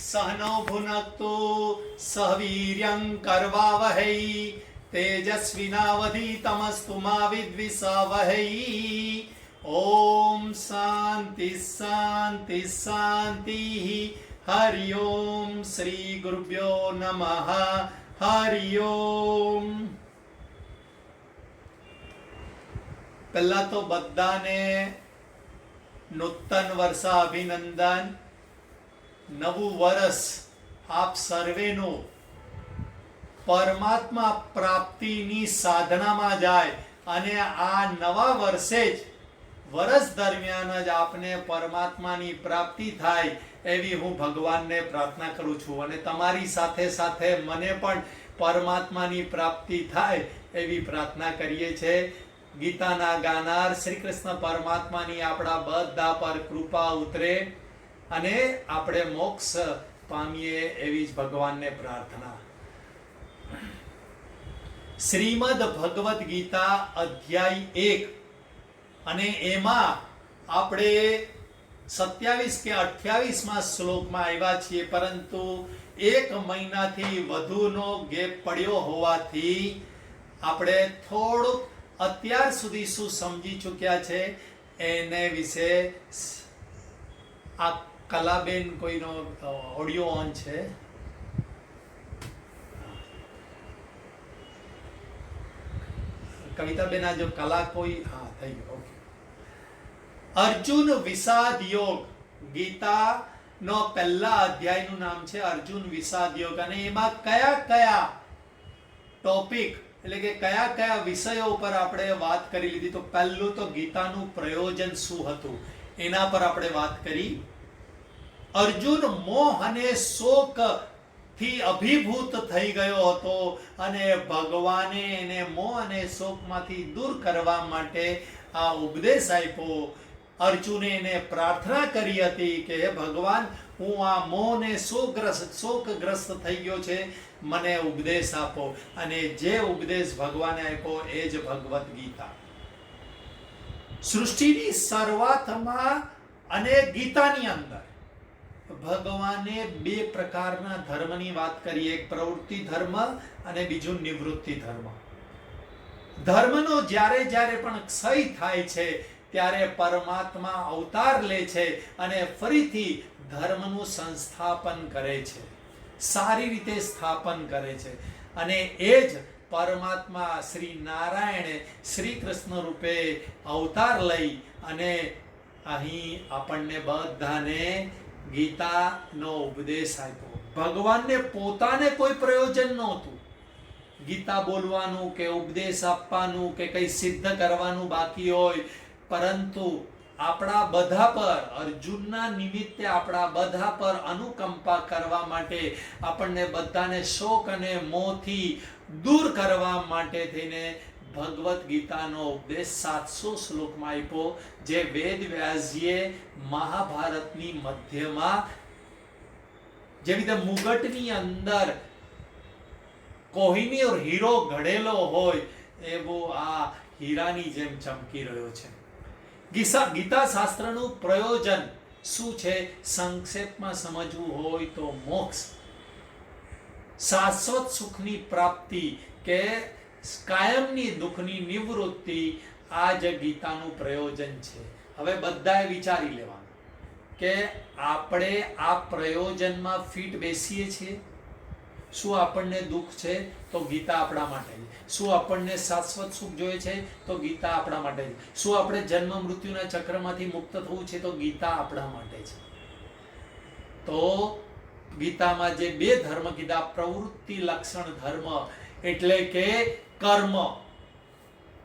સહનૌ ભુનક્તુ સહવીર્યં કરવાવહૈ તેજસ્વિનાવધીતમસ્તુ મા વિદ્વિષાવહૈ ઓમ શાંતિ શાંતિ શાંતિ હરિ ઓમ શ્રી ગુરુભ્યો નમઃ હરિ ઓમ પહેલા તો બધાને નૂતન વર્ષ અભિનંદન. નવું વર્ષ આપ સર્વેનું. પરમાત્મા પ્રાપ્તિની સાધનામાં જાય અને આ નવા વર્ષે જ વર્ષ દરમિયાન જ આપને પરમાત્માની પ્રાપ્તિ થાય એવી હું ભગવાનને પ્રાર્થના કરું છું. અને તમારી સાથે સાથે મને પણ પરમાત્માની પ્રાપ્તિ થાય એવી પ્રાર્થના કરીએ છીએ. ગીતાના ગાનાર શ્રી કૃષ્ણ પરમાત્માની આપણા બધા પર કૃપા ઉતરે અને આપણે મોક્ષ પામીએ એવી જ ભગવાનને પ્રાર્થના. શ્રીમદ ભગવદ્ ગીતા અધ્યાય એક. અને એમાં આપણે સત્યાવીસ કે અઠ્યાવીસમાં શ્લોકમાં આવ્યા છીએ, પરંતુ એક મહિનાથી વધુનો ગેપ પડ્યો હોવાથી આપણે થોડુંક અત્યાર સુધી શું સમજી ચૂક્યા છે એને વિશે આ કલાબેન કોઈનો ઓડિયો ઓન છે? કવિતાબેન આ જો કલા કોઈ, હા, થઈ ગયો, ઓકે. અર્જુન વિષાદ યોગ. ગીતા નો પહેલા અધ્યાયનું નામ છે અર્જુન વિષાદ યોગ. અને એમાં કયા કયા ટોપિક એટલે કે કયા કયા વિષયો ઉપર આપણે વાત કરી લીધી? તો પહેલું તો ગીતાનું પ્રયોજન શું હતું? એના પર આપણે વાત કરી. અર્જુન મોહ અને શોકથી અભિભૂત થઈ ગયો હતો અને ભગવાને એને મોહ અને શોકમાંથી દૂર કરવા માટે આ ઉપદેશ આપ્યો. અર્જુને એને પ્રાર્થના કરી હતી કે ભગવાન હું આ મોહને શોકગ્રસ્ત શોકગ્રસ્ત થઈ ગયો છે. મને ઉપદેશ આપો. અને જે ઉપદેશ ભગવાને આપ્યો એ જ ભગવદ્ ગીતા. સૃષ્ટિની શરૂઆતમાં અને ગીતાની અંદર ભગવાને બે પ્રકારના ધર્મની વાત કરી. એક પ્રવૃત્તિ ધર્મ અને બીજું નિવૃત્તિ ધર્મ. ધર્મનો જ્યારે જ્યારે પણ ક્ષય થાય છે ત્યારે પરમાત્મા અવતાર લે છે અને ફરીથી ધર્મનું સંસ્થાપન કરે છે. સારી રીતે સ્થાપન કરે છે. અને એ જ પરમાત્મા શ્રી નારાયણે શ્રી કૃષ્ણ રૂપે અવતાર લઈ અને અહીં આપણને બધાને ગીતાનો ઉપદેશ આપ્યો. ભગવાનને પોતાને કોઈ પ્રયોજન નહોતું. ગીતા બોલવાનું કે ઉપદેશ આપવાનું કે કંઈ સિદ્ધ કરવાનું બાકી હોય પરંતુ આપણા બધા પર, અર્જુનના નિમિત્તે આપણા બધા પર અનુકંપા કરવા માટે આપણને બધાને શોક અને મોહથી દૂર કરવા માટે થઈને ભગવદ્ ગીતાનો ઉપદેશ સાતસો શ્લોકમાં આપ્યો, જે વેદ વ્યાસજીએ મહાભારતની મધ્યમાં જેવી રીતે મુગટની અંદર કોહિનીર હીરો ઘડેલો હોય, એવો આ હીરાની જેમ ચમકી રહ્યો છે. ગીસા ગીતા શાસ્ત્રનું પ્રયોજન શું છે? સંક્ષેપમાં સમજવું હોય તો મોક્ષ. શાશ્વત સુખની પ્રાપ્તિ કે કાયમની દુઃખની નિવૃત્તિ આ જ ગીતાનું પ્રયોજન છે. હવે બધાએ વિચારી લેવાનું કે આપણે આ પ્રયોજનમાં ફિટ બેસીએ છીએ? શું આપણને દુઃખ છે, તો ગીતા આપણા માટે શું આપણને શાશ્વત સુખ જોઈએ છે, તો ગીતા આપણા માટે શું આપણે જન્મ મૃત્યુના ચક્રમાંથી મુક્ત થવું છે, તો ગીતા આપણા માટે છે. તો ગીતામાં જે બે ધર્મ કીધા, પ્રવૃત્તિ લક્ષણ ધર્મ એટલે કે કર્મ.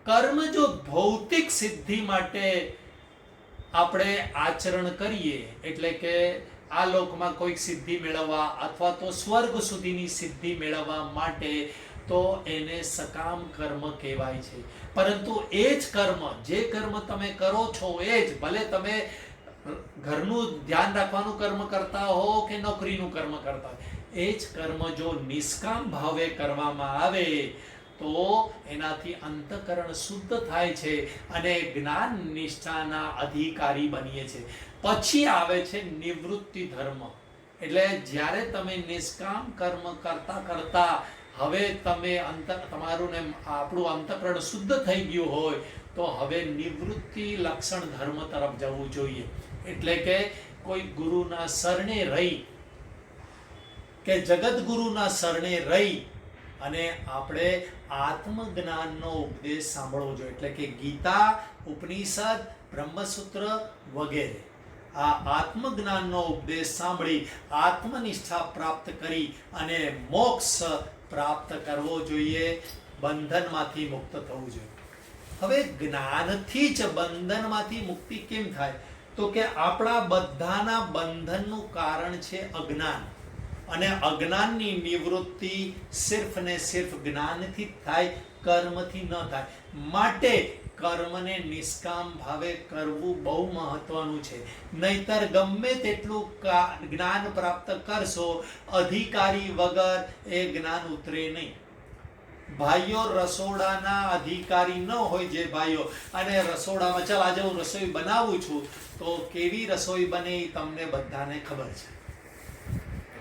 કર્મ જો ભૌતિક સિદ્ધિ માટે આપણે આચરણ કરીએ, એટલે કે આ લોકમાં કોઈક સિદ્ધિ મેળવવા અથવા તો સ્વર્ગ સુધીની સિદ્ધિ મેળવવા માટે તો એને સકામ કર્મ કહેવાય છે. પરંતુ એ જ કર્મ, જે કર્મ તમે કરો છો એ જ, ભલે તમે ઘરનું ધ્યાન રાખવાનું કર્મ કરતા હો કે નોકરીનું કર્મ કરતા હો, એ જ કર્મ જો નિષ્કામ ભાવે કરવામાં આવે તો એનાથી અંતકરણ શુદ્ધ થાય છે અને જ્ઞાન નિષ્ઠાના અધિકારી બનીએ છે. પછી આવે છે નિવૃત્તિ ધર્મ. એટલે જ્યારે તમે નિષ્કામ કર્મ કરતા કરતા હવે તમે અંતર તમારું ને આપણું અંતકરણ શુદ્ધ થઈ ગયું હોય, તો હવે નિવૃત્તિ લક્ષણ ધર્મ તરફ જવું જોઈએ. એટલે કે કોઈ ગુરુના શરણે રહી, કે જગત ગુરુના શરણે રહી, અને આપણે આત્મજ્ઞાનનો ઉપદેશ સાંભળવો જોઈએ. એટલે કે ગીતા, ઉપનિષદ, બ્રહ્મસૂત્ર વગેરે. આ આત્મજ્ઞાનનો ઉપદેશ સાંભળી, આત્મનિષ્ઠા પ્રાપ્ત કરી અને મોક્ષ પ્રાપ્ત કરવો જોઈએ, બંધનમાંથી મુક્ત થવું જોઈએ. હવે જ્ઞાનથી જ બંધનમાંથી મુક્તિ કેમ થાય? તો કે આપણા બધાના બંધનનું કારણ છે અજ્ઞાન. અને અજ્ઞાનની નિવૃત્તિ સિર્ફ ને સિર્ફ જ્ઞાનથી થાય, કર્મથી ન થાય. માટે કર્મને નિષ્કામ ભાવે કરવું બહુ મહત્વનું છે. નહીતર ગમે તેટલું જ્ઞાન પ્રાપ્ત કરશો, અધિકારી વગર એ જ્ઞાન ઉતરે નહીં. ભાઈઓ રસોડાના અધિકારી ન હોય જે ભાઈઓ, અને રસોડામાં, ચાલ આજે હું રસોઈ બનાવું છું, તો કેવી રસોઈ બને એ તમને બધાને ખબર છે.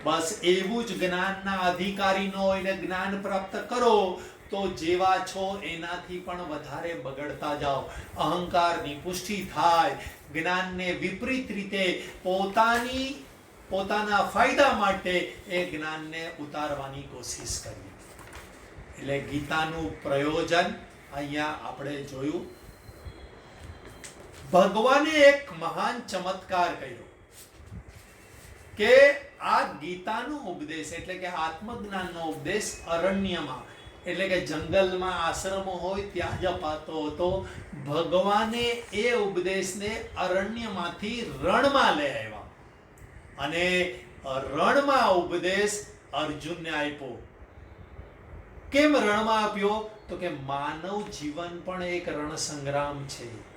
બસ એવું જ જ્ઞાનના અધિકારી એને જ્ઞાન પ્રાપ્ત કરો, તો જેવા છો એનાથી પણ વધારે બગડતા જાઓ. અહંકારની પુષ્ટિ થાય. જ્ઞાનને વિપરીત રીતે પોતાની, પોતાના ફાયદા માટે એ જ્ઞાનને ઉતારવાની કોશિશ કરવી એટલે ગીતાનું પ્રયોજન અહીંયા આપણે જોયું. ભગવાને એક મહાન ચમત્કાર કર્યો કે આ ગીતાનો ઉપદેશ એટલે કે આત્મજ્ઞાનનો ઉપદેશ અરણ્યમાં. એટલે કે જંગલમાં આશ્રમો હોય ત્યાં જ અપાતો હતો. ભગવાને એ ઉપદેશને અરણ્યમાંથી રણમાં લઈ આવ્યા. અને રણમાં ઉપદેશ અર્જુનને આપ્યો. કેમ રણમાં આપ્યો? તો કે માનવ જીવન પણ એક રણ સંગ્રામ છે.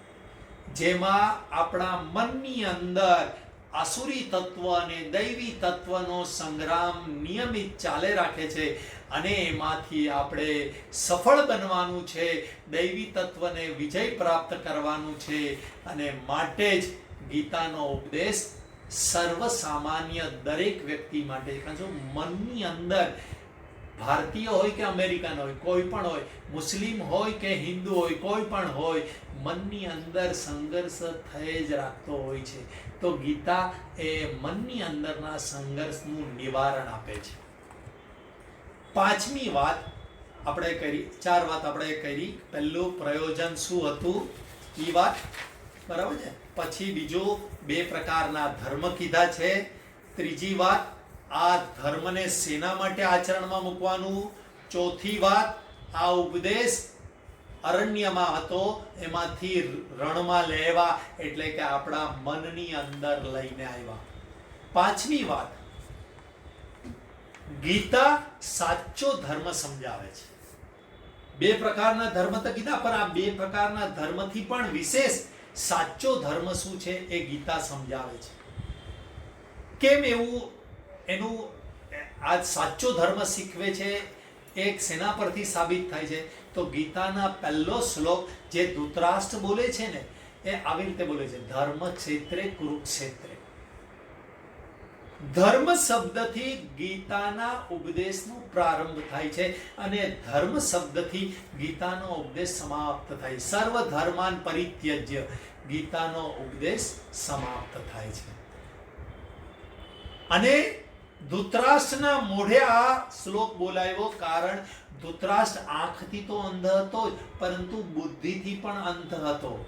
જેમાં આપણા મનની અંદર આસુરી તત્વ અને દૈવી તત્વનો સંગ્રામ નિયમિત ચાલે રાખે છે અને એમાંથી આપણે સફળ બનવાનું છે, દૈવી તત્વને વિજય પ્રાપ્ત કરવાનું છે અને માટે જ ગીતાનો ઉપદેશ સર્વ સામાન્ય દરેક વ્યક્તિ માટે. કારણ મનની અંદર ભારતીય હોય કે અમેરિકન હોય, કોઈ પણ હોય, મુસ્લિમ હોય કે હિન્દુ હોય, કોઈ પણ હોય, મનની અંદર સંઘર્ષ થઈ જ રાખતો હોય છે. તો ગીતા એ મનની અંદરના સંઘર્ષનું નિવારણ આપે છે. પાંચમી વાત આપણે કરી, ચાર વાત આપણે કરી. પહેલું પ્રયોજન શું હતું? એ વાત, બરાબર છે? પછી બીજું બે પ્રકારના ધર્મ કીધા છે. ત્રીજી વાત આ ધર્મને સેના માટે આચરણમાં મૂકવાનું ચોથી વાત, આ ઉપદેશ અરણ્યમાં હતો, એમાંથી રણમાં લેવા એટલે કે આપણા મનની અંદર લઈને આવ્યા. પાંચમી વાત, ગીતા સાચો ધર્મ સમજાવે છે. બે પ્રકારના ધર્મ તો કીધા, પણ આ બે પ્રકારના ધર્મથી પણ વિશેષ સાચો ધર્મ શું છે એ ગીતા સમજાવે છે. કેમ એવું એનું આ સાચો ધર્મ શીખવે છે એક સેના પરથી સાબિત થાય છે. તો ગીતાના પહેલો શ્લોક જે ધૂતરાષ્ટ્ર બોલે છે ને, એ આવી રીતે બોલે છે, ધર્મ ક્ષેત્રે કુરુક્ષેત્રે. ધર્મ શબ્દથી ગીતાના ઉપદેશનો પ્રારંભ થાય છે અને ધર્મ શબ્દથી ગીતાનો ઉપદેશ સમાપ્ત થાય. સર્વ ધર્માન પરિત્યજ્ય. ગીતાનો ઉપદેશ સમાપ્ત થાય છે. અને ધૃતરાષ્ટ્રના મોઢે આ શ્લોક બોલાવ્યો કારણ ધૃતરાષ્ટ્ર આંખથી તો અંધ હતો પરંતુ બુદ્ધિથી પણ અંધ હતો.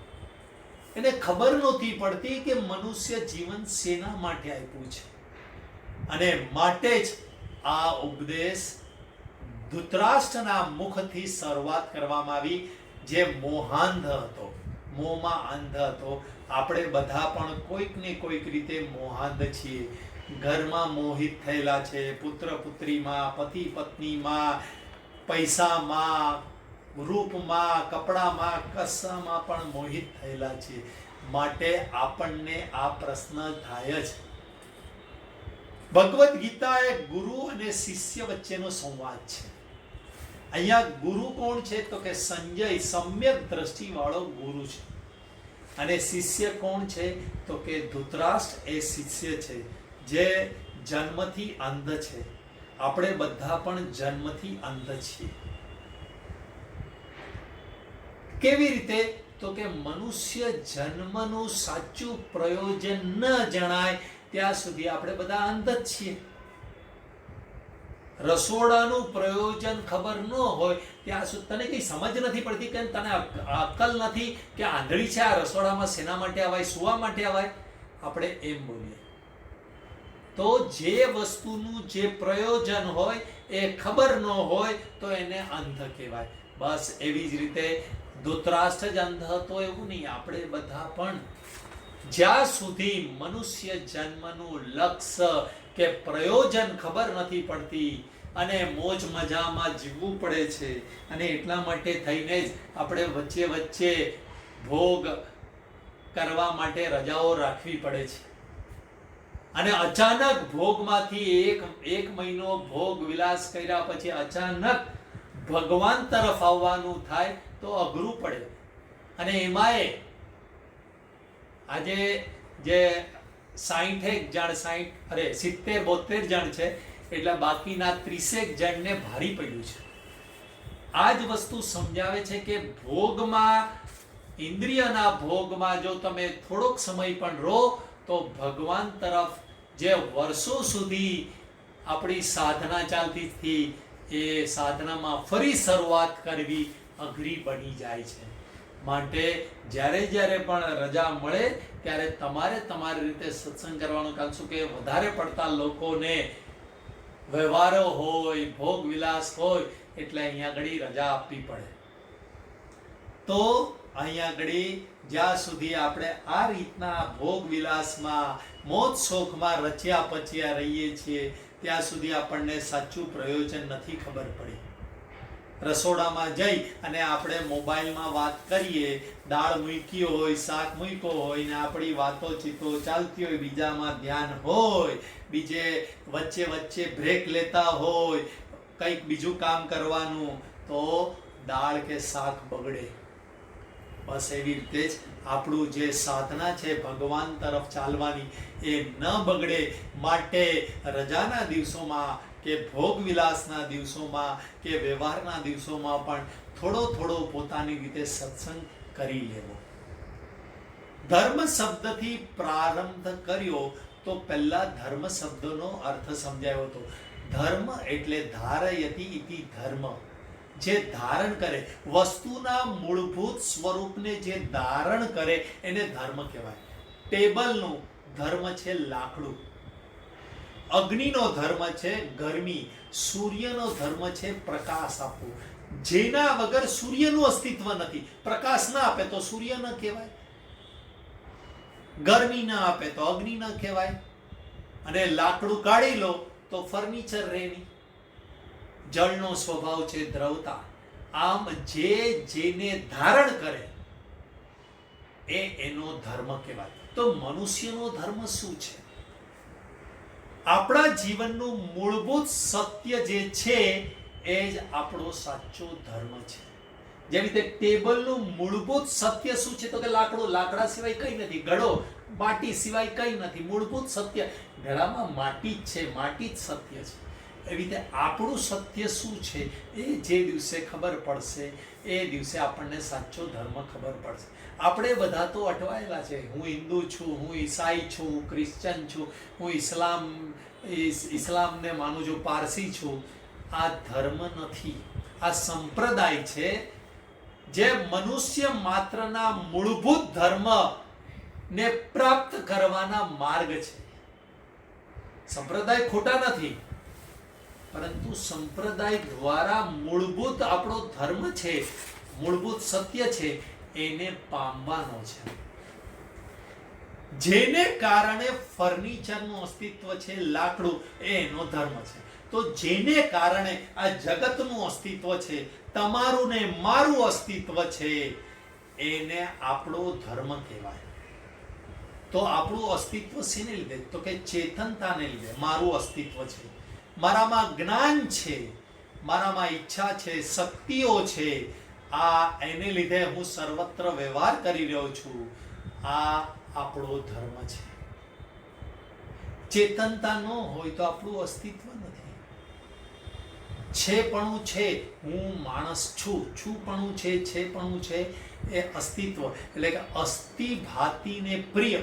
એને ખબર નહોતી પડતી કે મનુષ્ય જીવન સેના માટે આપ્યું છે. અને માટે જ આ ઉપદેશ ધૃતરાષ્ટ્રના મુખથી શરૂઆત કરવામાં આવી, જે મોહાંધ હતો, મોંમાં અંધ હતો. આપણે બધા પણ કોઈક ને કોઈક રીતે મોહાંધ છીએ. ઘરમાં મોહિત થયેલા છે, પુત્ર પુત્રીમાં, પતિ પત્નીમાં, પૈસામાં, રૂપમાં, કપડામાં કસામાં પણ મોહિત થયેલા છે. માટે આપણને આ પ્રશ્ન થાય જ. ભગવદ્ ગીતા એ ગુરુ અને શિષ્ય વચ્ચેનો સંવાદ છે. અહીંયા ગુરુ કોણ છે? તો કે સંજય, સમ્યક દ્રષ્ટિ વાળો ગુરુ છે. અને શિષ્ય કોણ છે? તો કે ધૃતરાષ્ટ્ર એ શિષ્ય છે, જે જન્મથી અંધ છે. આપણે બધા પણ જન્મથી અંધ છીએ. કેવી રીતે? તો કે મનુષ્ય જન્મનું સાચું પ્રયોજન ન જણાય, ત્યાં સુધી આપણે બધા અંધ જ છીએ. રસોડાનું પ્રયોજન ખબર ન હોય, ત્યાં સુધી તને કઈ સમજ નથી પડતી કે તને અક- અક્કલ નથી કે આંધળી છે આ રસોડામાં શેના માટે આવાય, સુવા માટે આવાય? આપણે એમ બોલીએ. તો જે વસ્તુનું જે પ્રયોજન હોય, એ ખબર ન હોય, તો એને અંધ કહેવાય. બસ એવી જ રીતે ધૂતરાષ્ટ્ર જ અંધ હતો એવું નહીં, આપણે બધા પણ જ્યાં સુધી મનુષ્ય જન્મનું લક્ષ્ય કે પ્રયોજન ખબર નથી પડતી અને મોજ મજામાં જીવવું પડે છે. અને એટલા માટે થઈને જ આપણે વચ્ચે વચ્ચે ભોગ કરવા માટે રજાઓ રાખવી પડે છે. અને અચાનક ભોગમાંથી એક એક મહિનો ભોગ વિલાસ કર્યા પછી અચાનક ભગવાન તરફ આવવાનું થાય તો અઘરું પડે. અને એમાંય આજે જે સાહીઠેક જણ સાહીઠ, અરે સિત્તેર બોતેર જણ છે એટલે બાકીના ત્રીસેક જણને ભારી પડ્યું છે. આ જ વસ્તુ સમજાવે છે કે ભોગમાં, ઇન્દ્રિયના ભોગમાં જો તમે થોડોક સમય પણ રહો, તો ભગવાન તરફ જે વર્ષો સુધી આપણી સાધના ચાલતી હતી, એ સાધનામાં ફરી શરૂઆત કરવી અઘરી બની જાય છે. માટે જ્યારે જ્યારે પણ રજા મળે, ત્યારે તમારે તમારી રીતે સત્સંગ કરવાનું કારણ કે વધારે પડતા લોકોને વ્યવહારો હોય, ભોગ વિલાસ હોય, એટલે અહીંયા ઘડી રજા આપવી પડે. તો અહીંયા ઘડી જ્યાં સુધી આપણે આ રીતના ભોગ વિલાસમાં મોજ શોખમાં રચ્યા પચ્યા રહીએ છીએ, ત્યાં સુધી આપણને સાચું પ્રયોજન નથી ખબર પડી. રસોડામાં જઈ અને આપણે મોબાઈલમાં વાત કરીએ, દાળ મૂકી હોય, શાક મૂક્યો હોય ને આપણી વાતો ચીતો ચાલતી હોય, બીજામાં ધ્યાન હોય બીજે વચ્ચે વચ્ચે બ્રેક લેતા હોય, કંઈક બીજું કામ કરવાનું, તો દાળ કે શાક બગડે. બસ એવી રીતે જ આપણું જે સાધના છે ભગવાન તરફ ચાલવાની, એ ન બગડે. માટે રજાના દિવસોમાં કે ભોગ વિલાસના દિવસોમાં કે વ્યવહારના દિવસોમાં પણ થોડો થોડો પોતાની રીતે સત્સંગ કરી લેવો. ધર્મ શબ્દથી પ્રારંભ કર્યો તો પહેલા ધર્મ શબ્દનો અર્થ સમજાયો હતો. ધર્મ એટલે ધારયતી ઇતિ ધર્મ. જે ધારણ કરે, વસ્તુના મૂળભૂત સ્વરૂપને જે ધારણ કરે એને ધર્મ કહેવાય. ટેબલનું ધર્મ છે લાકડું. અગ્નિનો ધર્મ છે ગરમી. સૂર્યનો ધર્મ છે પ્રકાશ આપવો. જેના વગર સૂર્યનું અસ્તિત્વ નથી. પ્રકાશ ના આપે તો સૂર્ય ન કહેવાય. ગરમી ના આપે તો અગ્નિ ન કહેવાય. અને લાકડું કાઢી લો તો ફર્નિચર રહે જળનો સ્વભાવ છે દ્રવતા. આમ જે જેને ધારણ કરે, એ એનો ધર્મ કહેવાય. તો મનુષ્યનો ધર્મ શું છે? આપણા જીવનનું મૂળભૂત સત્ય જે છે, એ જ આપણો સાચો ધર્મ છે. જેવી રીતે ટેબલનું મૂળભૂત સત્ય શું છે તો કે લાકડું, લાકડા સિવાય કંઈ નથી ઘડો માટી સિવાય કંઈ નથી, મૂળભૂત સત્ય. ઘડામાં માટી જ છે, માટી જ સત્ય છે. એવી રીતે આપણું સત્ય શું છે? એ જે દિવસે ખબર પડશે, એ દિવસે આપણને સાચો ધર્મ ખબર પડશે. આપણે બધા તો અટવાયેલા છે. હું હિન્દુ છું, હું ઈસાઈ છું હું ક્રિશ્ચન છું, હું ઇસ્લામ, ઇસ- ઇસ્લામને માનું છું, પારસી છું. આ ધર્મ નથી. આ સંપ્રદાય છે જે મનુષ્ય માત્રના મૂળભૂત ધર્મ ને પ્રાપ્ત કરવાના માર્ગ છે. સંપ્રદાય ખોટા નથી, પરંતુ સંપ્રદાય દ્વારા મૂળભૂત આપણો ધર્મ છે, મૂળભૂત સત્ય છે, એને પામવાનો છે. જેને કારણે ફર્નિચરનું અસ્તિત્વ છે, લાકડું, એ એનો ધર્મ છે. તો જેને કારણે આ જગતનું અસ્તિત્વ છે તમારું ને મારું અસ્તિત્વ છે, એને આપણો ધર્મ કહેવાય. તો આપણું અસ્તિત્વ શેને લીધે? તો કે ચેતનતાને લીધે. મારું અસ્તિત્વ છે. મારામાં જ્ઞાન છે. મારામાં ઈચ્છા છે. શક્તિઓ છે. આ એને લીધે હું સર્વત્ર વ્યવહાર કરી રહ્યો છું. આ આપણો ધર્મ છે. ચેતનતા ન હોય તો આપણું અસ્તિત્વ નથી. છેપણું છે, હું માણસ છું. છુંપણું છે, છેપણું છે, એ અસ્તિત્વ. એટલે કે અસ્થિ ભાતીને પ્રિય.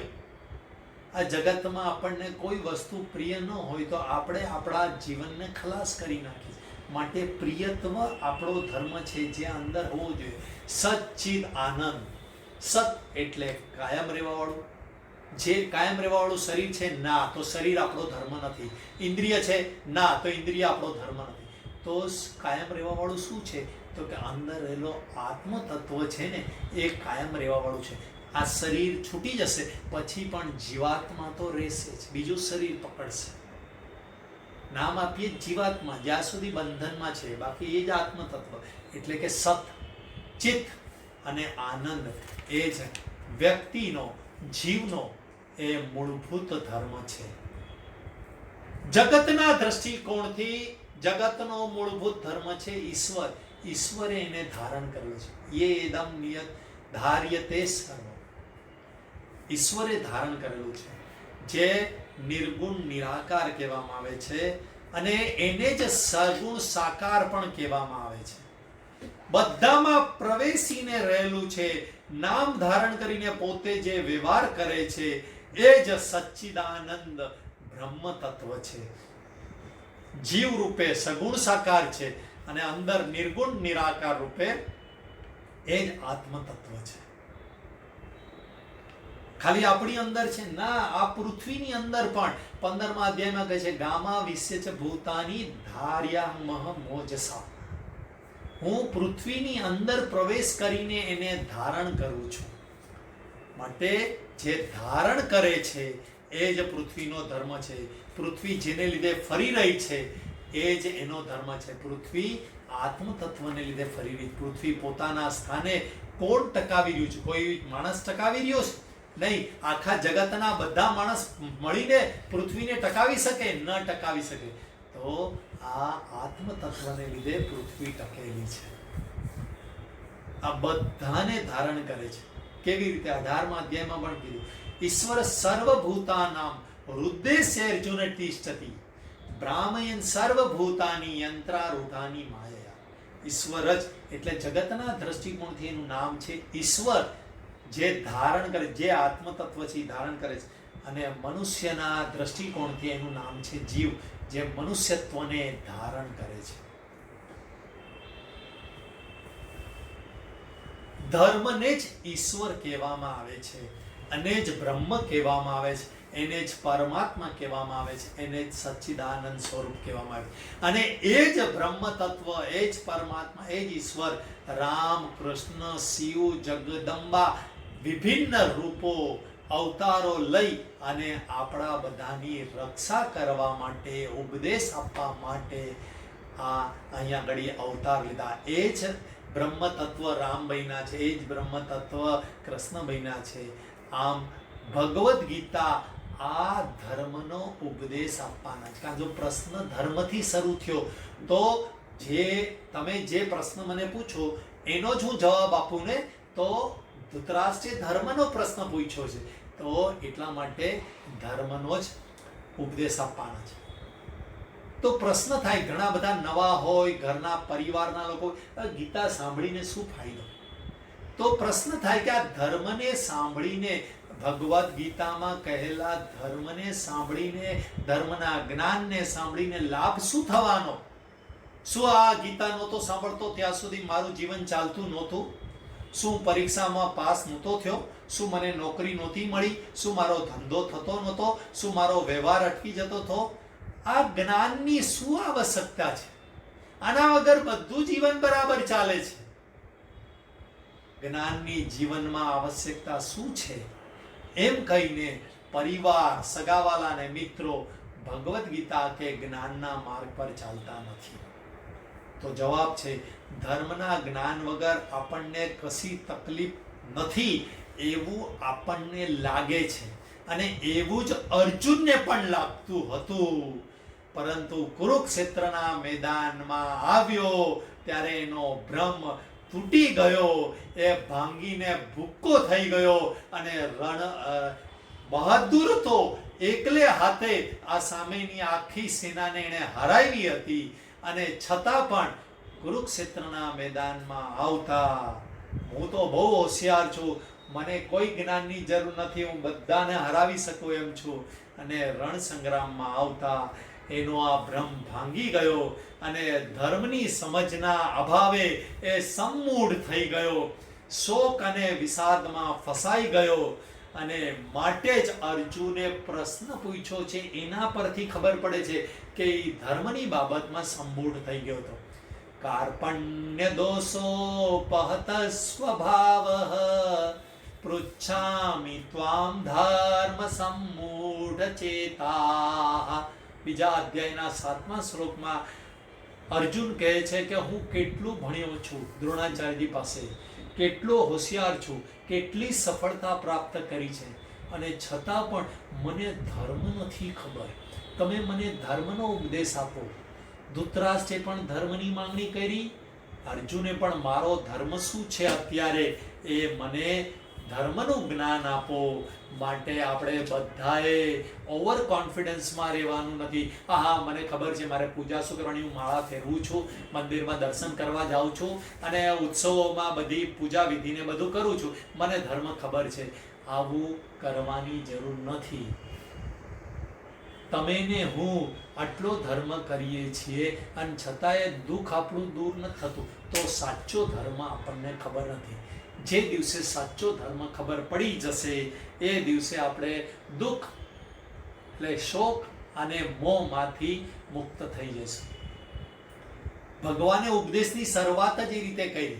આ જગતમાં આપણને કોઈ વસ્તુ પ્રિય ન હોય તો આપણે આપણા જીવનને ખલાસ કરી નાખીએ. માટે પ્રિયત્વ આપણો ધર્મ છે, જે અંદર હોવો જોઈએ. સચ્ચિદ આનંદ. સત એટલે કાયમ રહેવાવાળું. જે કાયમ રહેવાવાળું શરીર છે, ના, તો શરીર આપણો ધર્મ નથી. ઇન્દ્રિય છે, ના, તો ઇન્દ્રિય આપણો ધર્મ નથી. તો કાયમ રહેવાવાળું શું છે? તો કે અંદર રહેલો આત્મ તત્વ છે ને, એ કાયમ રહેવાવાળું છે. આ શરીર છૂટી જશે, પછી પણ જીવાત્મા તો રહેશે જ. બીજું શરીર પકડશે. નામ આપીએ જીવાત્મા, જ્યાં સુધી બંધનમાં છે. બાકી એ જ આત્મ તત્વ એટલે કે સત, ચિત્ત અને આનંદ. એ જ વ્યક્તિનો, જીવનો એ મૂળભૂત ધર્મ છે. જગતના દ્રષ્ટિકોણથી જગતનો મૂળભૂત ધર્મ છે ઈશ્વર. ઈશ્વરે એને ધારણ કર્યો છે. એ એદમ નિયત ધાર્યતે સર્વ ઈશ્વરે ધારણ કરેલું છે. જે નિર્ગુણ, નિરાકાર કહેવામાં આવે છે અને એને જ સગુણ, સાકાર પણ કહેવામાં આવે છે. બધામાં પ્રવેશીને રહેલું છે, નામ ધારણ કરીને પોતે જે વ્યવહાર કરે છે, એ જ સચ્ચિદાનંદ બ્રહ્મ તત્વ છે. જીવ રૂપે સગુણ સાકાર છે અને અંદર નિર્ગુણ, નિરાકાર રૂપે એ જ આત્મતત્વ છે. ખાલી આપણી અંદર છે? ના, આ પૃથ્વીની અંદર પણ. પંદરમા અધ્યાયમાં કહે છે, ગામા વિશે છે ભૂતાની ધાર્યા મહ મોજસા. હું પૃથ્વીની અંદર પ્રવેશ કરીને એને ધારણ કરું છું. માટે જે ધારણ કરે છે, એ જ પૃથ્વીનો ધર્મ છે. પૃથ્વી જેને લીધે ફરી રહી છે, એ જ એનો ધર્મ છે. પૃથ્વી આત્મતત્વને લીધે ફરી રહી પૃથ્વી પોતાના સ્થાને કોણ ટકાવી રહ્યું છે? કોઈ માણસ ટકાવી રહ્યો છે? નહીં. આખા જગતના બધા માણસ મળીને પૃથ્વીને ટકાવી શકે, ન ટકાવી શકે. તો આ આત્મ તત્વને લીધે પૃથ્વી ટકેલી છે. આ બધાને ધારણ કરે છે. કેવી રીતે? અઢારમા અધ્યાયમાં પણ કીધું. ઈશ્વર સર્વભૂતાનામ હૃદય અર્જુન તિષ્ઠતિ બ્રાહ્મયન સર્વભૂતાની યંત્રારૂઢાની માયા ઈશ્વર જ એટલે જગતના દ્રષ્ટિકોણથી એનું નામ છે ઈશ્વર જે ધારણ કરે જે આત્મતત્વ છે ધારણ કરે છે અને મનુષ્યના દ્રષ્ટિકોણથી એનું નામ છે જીવ જે મનુષ્યત્વને ધારણ કરે છે ધર્મને જ ઈશ્વર કહેવામાં આવે છે અને જ બ્રહ્મ કહેવામાં આવે છે એને જ પરમાત્મા કહેવામાં આવે છે, એને જ સચ્ચિદાનંદ સ્વરૂપ કહેવામાં આવે છે. અને એ જ બ્રહ્મ તત્વ એ જ પરમાત્મા, એ જ ઈશ્વર રામ કૃષ્ણ શિવ, જગદંબા, વિભિન્ન રૂપો, અવતારો લઈ અને આપણા બધાની રક્ષા કરવા માટે, ઉપદેશ આપવા માટે આ અહીંયા ઘડી અવતાર લીધા. એ જ બ્રહ્મ તત્વ રામભાઈના છે, એ જ બ્રહ્મ તત્વ કૃષ્ણભાઈના છે. આમ ભગવદ્ ગીતા આ ધર્મનો ઉપદેશ આપવાના છે. કારણ જો પ્રશ્ન ધર્મથી શરૂ થયો, તો જે તમે જે પ્રશ્ન મને પૂછો, એનો જ હું જવાબ આપું ને? તો ધૃતરાષ્ટ્રે ધર્મનો પ્રશ્ન પૂછ્યો છે. તો એટલા માટે ધર્મનો જ ઉપદેશ આપવાના છે. તો પ્રશ્ન થાય, ઘણા બધા નવા હોય, ઘરના પરિવારના લોકો "આ ગીતા સાંભળીને શું ફાયદો? તો પ્રશ્ન થાય કે આ ધર્મને સાંભળીને ભગવદ્ ગીતામાં કહેલા ધર્મને સાંભળીને, ધર્મના જ્ઞાનને સાંભળીને લાભ શું થવાનો? શું આ ગીતા નહોતો સાંભળતો? ત્યાં સુધી મારું જીવન ચાલતું નહોતું. શું પરીક્ષામાં પાસ નહોતો થયો? શું મને નોકરી નહોતી મળી? શું મારો ધંધો થતો નહોતો? શું મારો વ્યવહાર અટકી જતો હતો? આ જ્ઞાનની શું આવશ્યકતા છે? આના વગર બધું જીવન બરાબર ચાલે છે. જ્ઞાનની જીવનમાં આવશ્યકતા શું છે? એમ કહીને પરિવાર, સગાવાલા અને મિત્રો ભગવદ્ ગીતા કે જ્ઞાનના માર્ગ પર ચાલતા નથી. તો જવાબ છે, ધર્મના જ્ઞાન વગર આપણને કશી તકલીફ નથી, એવું આપણને લાગે છે. અને એવું જ અર્જુનને પણ લાગતું હતું. પરંતુ કુરુક્ષેત્રના મેદાનમાં આવ્યો ત્યારે એનો ભ્રમ તૂટી ગયો, એ ભાંગીને ભૂક્કો થઈ ગયો અને રણ બહાદુર તો એકલે હાથે આ સામેની આખી સેનાને એણે હરાવી હતી અને છતાં પણ કુરુક્ષેત્રના મેદાનમાં આવતા હું તો બહુ હોશિયાર છું. મને કોઈ જ્ઞાનની જરૂર નથી, હું બધાને હરાવી શકું એમ છું. અને રણ સંગ્રામમાં આવતા એનો આ ભ્રમ ભાંગી ગયો અને ધર્મની સમજના અભાવે એ સંમૂઢ થઈ ગયો. શોક અને વિષાદમાં ફસાઈ ગયો અને માટે જ અર્જુને પ્રશ્ન પૂછ્યો છે, એના પરથી ખબર પડે છે કે એ ધર્મની બાબતમાં સંમૂઢ થઈ ગયો હતો. કાર્પણ્ય દોષો પહત સ્વભાવ, પૃચ્છામિ ત્વામ ધર્મ સંમૂઢ ચેતા. બીજા અધ્યાયના સાતમા શ્લોકમાં અર્જુન કહે છે કે હું કેટલું ભણ્યો છું? દ્રોણાચાર્યજી પાસે. કેટલો હોશિયાર છું? કેટલી સફળતા પ્રાપ્ત કરી છે? અને છતાં પણ મને ધર્મ નથી ખબર. તમે મને ધર્મનો ઉપદેશ આપો. ધૃતરાષ્ટ્રે પણ ધર્મની માંગણી કરી. અર્જુને પણ, મારો ધર્મ શું છે અત્યારે? એ મને ધર્મનું જ્ઞાન આપો માટે આપણે બધાએ ઓવર કોન્ફિડન્સમાં રહેવાનું નથી. હા મને ખબર છે મારે પૂજા શું કરવાની હું માળા ફેરવું છું, મંદિરમાં દર્શન કરવા જાઉં છું અને ઉત્સવોમાં બધી પૂજા વિધિને બધું કરું છું. મને ધર્મ ખબર છે. આવું કરવાની જરૂર નથી. તમે ને હું આટલો ધર્મ કરીએ છીએ અને છતાંય દુઃખ આપણું દૂર નથી થતું. તો સાચો ધર્મ આપણને ખબર નથી. જે દિવસે સાચો ધર્મ ખબર પડી જશે, એ દિવસે આપણે દુઃખ, એટલે શોક અને મોહમાંથી મુક્ત થઈ જશે ભગવાને ઉપદેશની શરૂઆત જ એ રીતે કરી.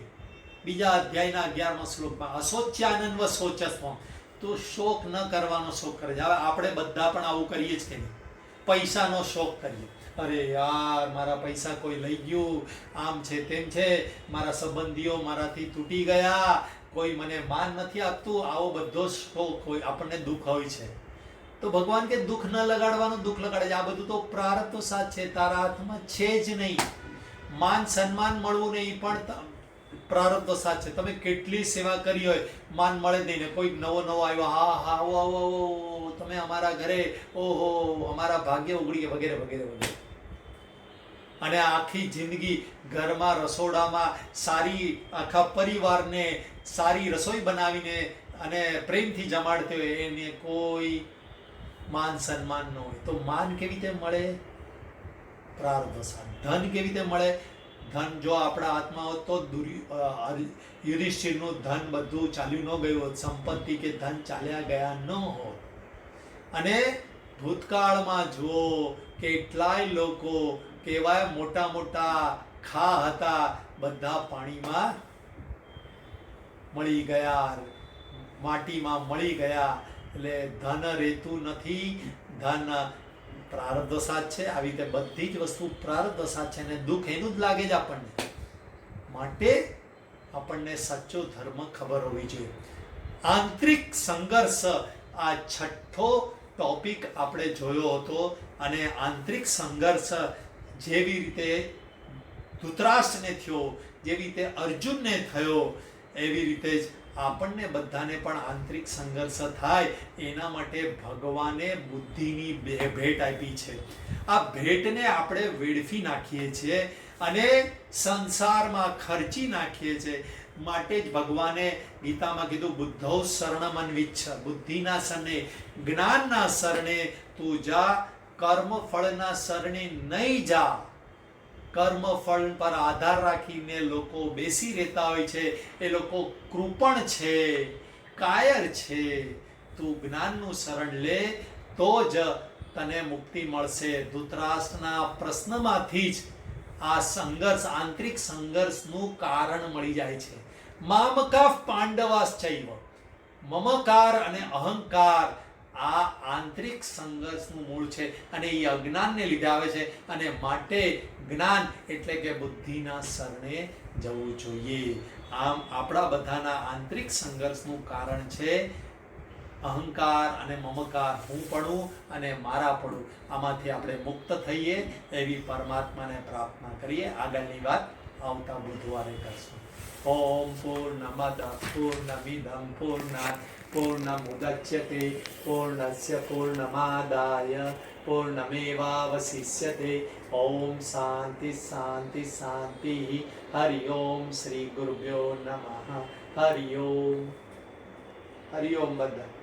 બીજા અધ્યાયના અગિયારમા શ્લોકમાં, અશોચ્યાનંદ શોચસ્વ તો શોક ન કરવાનો શોક કરે છે. હવે આપણે બધા પણ આવું કરીએ જ કે નહીં? પૈસાનો શોખ કરીએ. અરે યાર મારા પૈસા કોઈ લઈ ગયું આમ છે તેમ છે મારા સંબંધીઓ મારાથી તૂટી ગયા કોઈ મને માન નથી આપતું આવો બધો શોખ હોય આપણને દુઃખ હોય છે તો ભગવાન કે દુઃખ ન લગાડવાનું દુઃખ લગાડે છે આ બધું તો પ્રારબ્ધ સાથ છે તારા હાથમાં છે જ નહીં માન સન્માન મળવું નહીં પણ પ્રારબ્ધ સાથ છે તમે કેટલી સેવા કરી હોય માન મળે નહીં ને કોઈ નવો નવો આવ્યો હા હા આવો આવો આવો તમે અમારા ઘરે ઓહો અમારા ભાગ્ય ઉગડી વગેરે વગેરે વગેરે અને આખી જિંદગી ઘરમાં, રસોડામાં સારી, આખા પરિવારને સારી રસોઈ બનાવીને અને પ્રેમથી જમાડતી હોય, એને કોઈ માન સન્માન ન હોય. તો માન કેવી રીતે મળે? પ્રારબ્ધ ધન કેવી રીતે મળે? ધન જો આપણા હાથમાં હોત તો યુધિષ્ઠિરનું ધન બધું ચાલ્યું ન ગયું હોત. સંપત્તિ કે ધન ચાલ્યા ગયા ન હોત. અને ભૂતકાળમાં જુઓ, કેટલાય લોકો કેવાય મોટા મોટા ખા હતા, બધા પાણીમાં મળી ગયા, માટીમાં મળી ગયા. એટલે ધન રહેતું નથી, ધન પ્રારબ્ધ સાથ છે. આવી રીતે બધી જ વસ્તુ પ્રારબ્ધ સાથ છે અને દુઃખ એનું જ લાગે જ આપણને. માટે આપણને સાચો ધર્મ ખબર હોવી જોઈએ. આંતરિક સંઘર્ષ, આ છઠ્ઠો ટોપિક આપણે જોયો હતો. અને આંતરિક સંઘર્ષ જેવી રીતે ધૃતરાષ્ટ્રને થયો, જેવી રીતે અર્જુનને થયો, એવી રીતે જ આપણને બધાને પણ આંતરિક સંઘર્ષ થાય, એના માટે ભગવાને બુદ્ધિની ભેટ આપી છે. આ ભેટને આપણે વેડફી નાખીએ છીએ અને સંસારમાં ખર્ચી નાખીએ છીએ. માટે જ ભગવાને ગીતામાં કીધું, બુદ્ધો શરણમન્વિચ્છ, બુદ્ધિના શરણે, જ્ઞાનના શરણે તું જા કર્મ ફળના શરણે નહીં જા. કર્મ ફળ પર આધાર રાખીને લોકો બેસી રહેતા હોય છે. એ લોકો કૃપણ છે, કાયર છે. તું જ્ઞાનનું શરણ લે, તો જ તને મુક્તિ મળશે. ધૂતરાષ્ટ્રના પ્રશ્નમાંથી જ આ સંઘર્ષ, આંતરિક સંઘર્ષનું કારણ મળી જાય છે. મામકા પાંડવાશ્ચૈવ. મમકાર અને અહંકાર આ આંતરિક સંઘર્ષનું મૂળ છે અને એ અજ્ઞાનને લીધે આવે છે અને માટે જ્ઞાન એટલે કે બુદ્ધિના શરણે જવું જોઈએ. આમ આપણા બધાના આંતરિક સંઘર્ષનું કારણ છે અહંકાર અને મમકાર. હું પડું અને મારા પડું. આમાંથી આપણે મુક્ત થઈએ એવી પરમાત્માને પ્રાર્થના કરીએ. આગળની વાત આવતા બુધવારે કરશું. ઓમ પૂર્ણમદ પૂર્ણમિદમ પૂર્ણાત. પૂર્ણમુદચ્યતે પૂર્ણસ્ય પૂર્ણમાદાય પૂર્ણમેવાવશિષ્યતે ઓમ શાંતિ શાંતિ શાંતિ હરિ ઓમ શ્રી ગુરુભ્યો નમઃ હરિ ઓમ હરિ ઓમ બધા